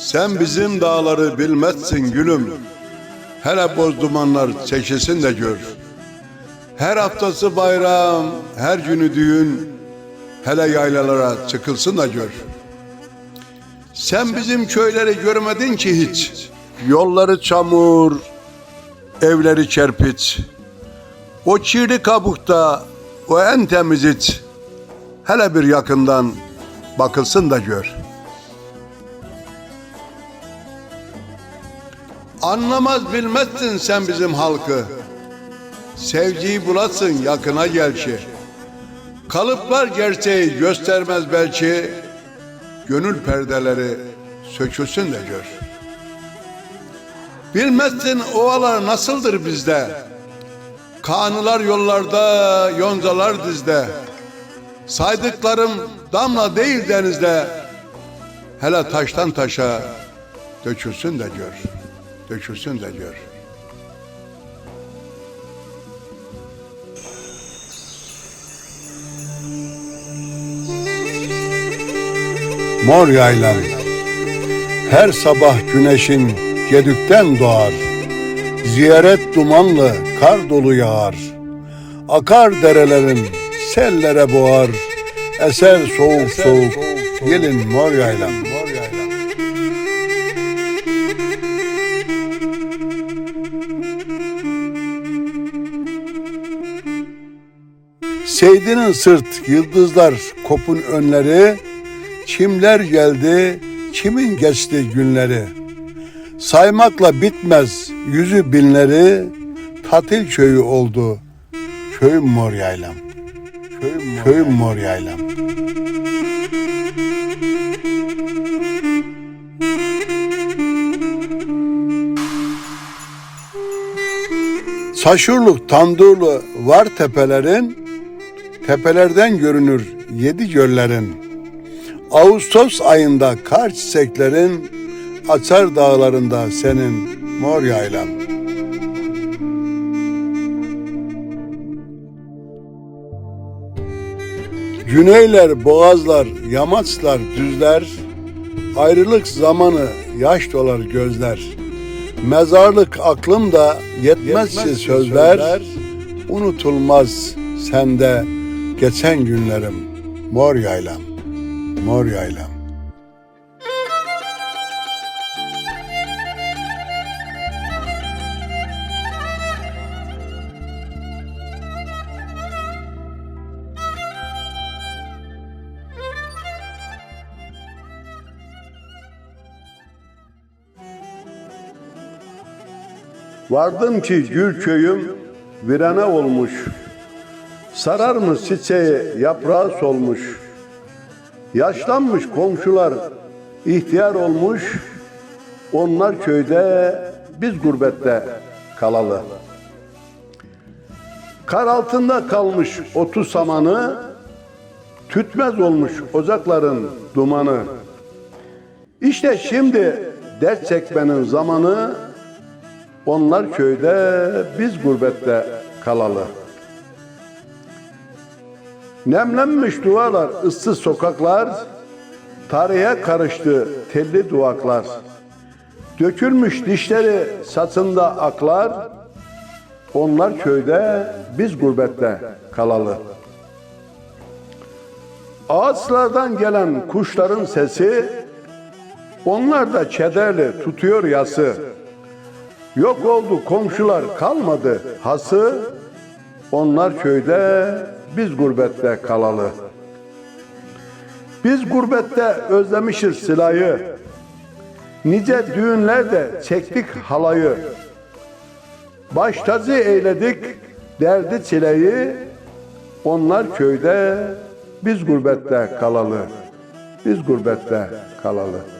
Sen bizim dağları bilmezsin gülüm. Hele boz dumanlar çekilsin de gör. Her haftası bayram, her günü düğün. Hele yaylalara çıkılsın da gör. Sen bizim köyleri görmedin ki hiç. Yolları çamur, evleri kerpiç. O çiğri kabukta o en temiz iç. Hele bir yakından bakılsın da gör. Anlamaz bilmezsin sen bizim halkı. Sevgiyi bulasın yakına gel ki. Kalıplar gerçeği göstermez belki. Gönül perdeleri sökülsün de gör. Bilmezsin ovalar nasıldır bizde. Kanılar yollarda, yoncalar dizde. Saydıklarım damla değil denizde. Hele taştan taşa dökülsün de gör. Dökülsün de gör. Mor yaylan Her sabah güneşin gedükten doğar. Ziyaret dumanlı kar dolu yağar. Akar derelerin sellere boğar. Eser soğuk soğuk gelin mor yaylan Seydinin sırt yıldızlar kopun önleri Kimler geldi kimin geçti günleri. Saymakla bitmez yüzü binleri Tatil köyü oldu Köyüm mor yaylam. Köyüm mor, köyüm mor yaylam. Saşurluk tandurlu var tepelerin Tepelerden görünür yedi göllerin Ağustos ayında kar çiçeklerin açar dağlarında senin mor yaylan. Güneyler, boğazlar, yamaçlar, düzler, ayrılık zamanı yaş dolar gözler. Mezarlık aklımda yetmezse sözler, unutulmaz sende geçen günlerim mor yaylam. Mor yaylam. Vardım ki gül köyüm virane olmuş. Sarar mı çiçeği yaprağı solmuş. Yaşlanmış komşular ihtiyar olmuş. Onlar köyde biz gurbette kalalı. Kar altında kalmış otu samanı, tütmez olmuş ocakların dumanı. İşte şimdi dert çekmenin zamanı, onlar köyde biz gurbette kalalı. Nemlenmiş duvarlar, ıssız sokaklar, tarihe karıştı telli duvaklar. Dökülmüş dişleri saçında aklar, onlar köyde, biz gurbette kalalı. Ağaçlardan gelen kuşların sesi, onlar da kederli tutuyor yası. Yok oldu komşular kalmadı hası, onlar köyde, biz gurbette kalalı. Biz gurbette özlemişiz silahı. Nice düğünlerde çektik halayı. Baş tacı eyledik derdi çileyi. Onlar köyde, biz gurbette kalalı. Biz gurbette kalalı.